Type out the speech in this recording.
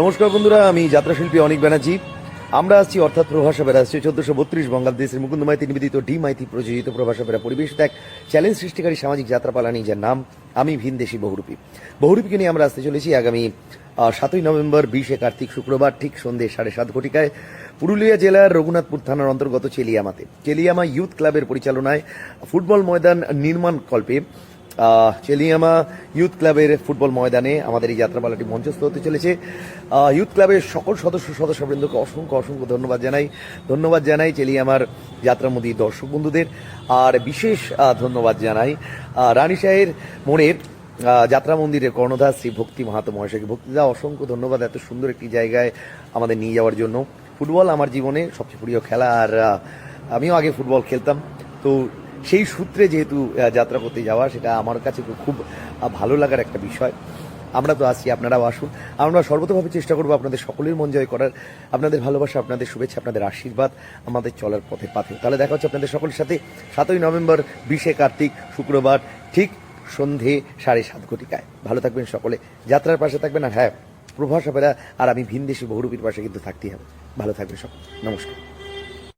নমস্কার বন্ধুরা, আমি যাত্রাশিল্পী অনিক ব্যানার্জি। আমরা আসছি অর্থাৎ প্রভাষা বেড়া আসছি চোদ্দশো বত্রিশ মুকুন্দ মাইতি নিবেদিত ডি মাইতি প্রযোজিত প্রভাষা বেড়া পরিবেশিত এক চ্যালেঞ্জ সৃষ্টিকারী সামাজিক যাত্রা যাত্রাপালা যার নাম আমি ভিনদেশি বহুরূপী। বহুরূপীকে নিয়ে আমরা আসতে চলেছি আগামী সাতই নভেম্বর, বিশে কার্তিক শুক্রবার, ঠিক সন্ধ্যে সাড়ে সাত ঘটিকায় পুরুলিয়া জেলার রঘুনাথপুর থানার অন্তর্গত চেলিয়ামাতে। চেলিয়ামা ইউথ ক্লাবের পরিচালনায় ফুটবল ময়দান নির্মাণ কল্পে চেলিয়ামা ইউথ ক্লাবের ফুটবল ময়দানে আমাদের এই যাত্রাপালাটি মঞ্চস্থ হতে চলেছে। ইউথ ক্লাবের সকল সদস্য সদস্যবৃন্দকে অসংখ্য অসংখ্য ধন্যবাদ জানাই। ধন্যবাদ জানাই চেলিয়ামার যাত্রামোদী দর্শক বন্ধুদের। আর বিশেষ ধন্যবাদ জানাই আহ, রানীশাহের মোড়ের আহ, যাত্রা মন্দিরের কর্ণধার শ্রী ভক্তি মাহাতো মহাশয়কে। ভক্তিদা অসংখ্য ধন্যবাদ এত সুন্দর একটি জায়গায় আমাদের নিয়ে যাওয়ার জন্য। ফুটবল আমার জীবনে সবচেয়ে প্রিয় খেলা আর আমিও আগে ফুটবল খেলতাম। তো সেই সূত্রে যেহেতু যাত্রা করতে যাওয়া, সেটা আমার কাছে খুব- ভালো লাগার একটা বিষয়। আমরা তো আসি আপনারাও আসুন। আমরা সর্বতভাবে চেষ্টা করব আপনাদের সকলের মন জয় করার, আপনাদের ভালোবাসা, আপনাদের শুভেচ্ছা, আপনাদের আশীর্বাদ আমাদের চলার পথে পাথে তাহলে দেখা হচ্ছে আপনাদের সকলের সাথে সাতই নভেম্বর, বিশে কার্তিক, শুক্রবার, ঠিক সন্ধে সাড়ে সাত ঘটিকায়। ভালো থাকবেন সকলে, যাত্রার পাশে থাকবেন, আর হ্যাঁ প্রভাস আর আমি ভিনদেশি বহুরূপীর পাশে কিন্তু থাকতেই হবে। ভালো থাকবেন সকল, নমস্কার।